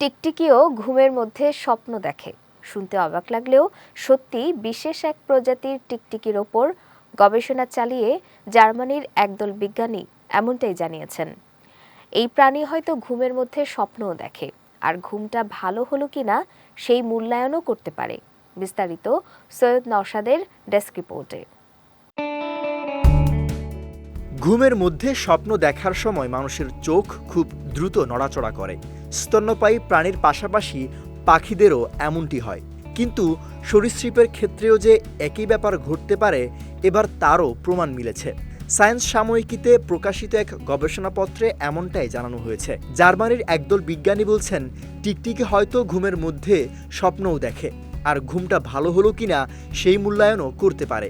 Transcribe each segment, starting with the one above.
টিকটিকিও ঘুমের মধ্যে স্বপ্ন দেখে। শুনতে অবাক লাগলেও সত্যি বিশেষ এক প্রজাতির টিকটিকির ওপর গবেষণা চালিয়ে জার্মানির একদল বিজ্ঞানী এমনটাই জানিয়েছেন। এই প্রাণী হয়তো ঘুমের মধ্যে স্বপ্নও দেখে, আর ঘুমটা ভালো হলো কিনা সেই মূল্যায়নও করতে পারে, বিস্তারিত সৈয়দ নওশাদের ডেস্ক রিপোর্টে। ঘুমের মধ্যে স্বপ্ন দেখার সময় মানুষের চোখ খুব দ্রুত নড়াচড়া করে। স্তন্যপায়ী প্রাণীর পাশাপাশি পাখিদেরও এমনটি হয়। কিন্তু সরীসৃপের ক্ষেত্রেও যে একই ব্যাপার ঘটতে পারে, এবার তারও প্রমাণ মিলেছে। সায়েন্স সাময়িকীতে প্রকাশিত এক গবেষণাপত্রে এমনটাই জানানো হয়েছে। জার্মানির একদল বিজ্ঞানী বলছেন, টিকটিকি হয়তো ঘুমের মধ্যে স্বপ্নও দেখে, আর ঘুমটা ভালো হলো কিনা সেই মূল্যায়নও করতে পারে।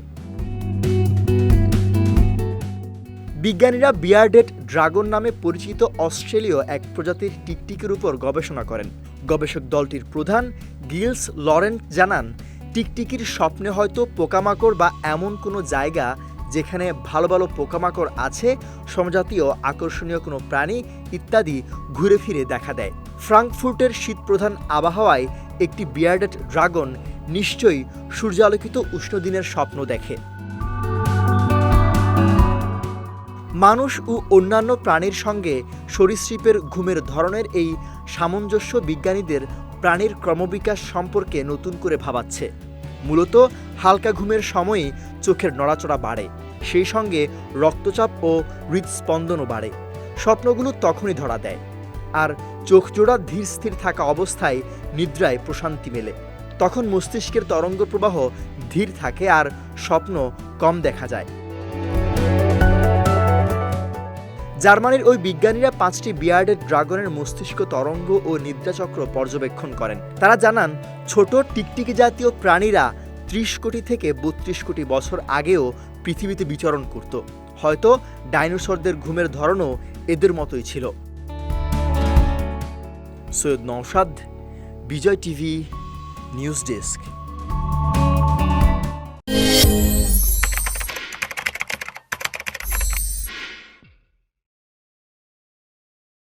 বিজ্ঞানীরা বিয়ার্ডেড ড্রাগন নামে পরিচিত অস্ট্রেলীয় এক প্রজাতির টিকটিকির উপর গবেষণা করেন। গবেষক দলটির প্রধান গিলস লরেন্ট জানান, টিকটিকির স্বপ্নে হয়তো পোকামাকড় বা এমন কোনো জায়গা যেখানে ভালো ভালো পোকামাকড় আছে, সমজাতীয়, আকর্ষণীয় কোনো প্রাণী ইত্যাদি ঘুরে ফিরে দেখা দেয়। ফ্রাঙ্কফুর্টের শীতপ্রধান আবহাওয়ায় একটি বিয়ার্ডেড ড্রাগন নিশ্চয়ই সূর্যালোকিত উষ্ণ দিনের স্বপ্ন দেখে। মানুষ ও অন্যান্য প্রাণীর সঙ্গে সরীসৃপের ঘুমের ধরনের এই সামঞ্জস্য বিজ্ঞানীদের প্রাণীর ক্রমবিকাশ সম্পর্কে নতুন করে ভাবাচ্ছে। মূলত হালকা ঘুমের সময়ই চোখের নড়াচড়া বাড়ে, সেই সঙ্গে রক্তচাপ ও হৃদস্পন্দনও বাড়ে। স্বপ্নগুলো তখনই ধরা দেয়, আর চোখ জোড়া ধীর স্থির থাকা অবস্থায় নিদ্রায় প্রশান্তি মেলে। তখন মস্তিষ্কের তরঙ্গ প্রবাহ ধীর থাকে আর স্বপ্ন কম দেখা যায়। জার্মানির ওই বিজ্ঞানীরা পাঁচটি বিয়ার্ডেড ড্রাগনের মস্তিষ্ক, তরঙ্গ ও নিদ্রাচক্র পর্যবেক্ষণ করেন। তারা জানান, ছোট টিকটিকি জাতীয় প্রাণীরা ত্রিশ কোটি থেকে বত্রিশ কোটি বছর আগেও পৃথিবীতে বিচরণ করত। হয়তো ডাইনোসরদের ঘুমের ধরনও এদের মতোই ছিল। Syed Naushad Bijoy TV, news desk.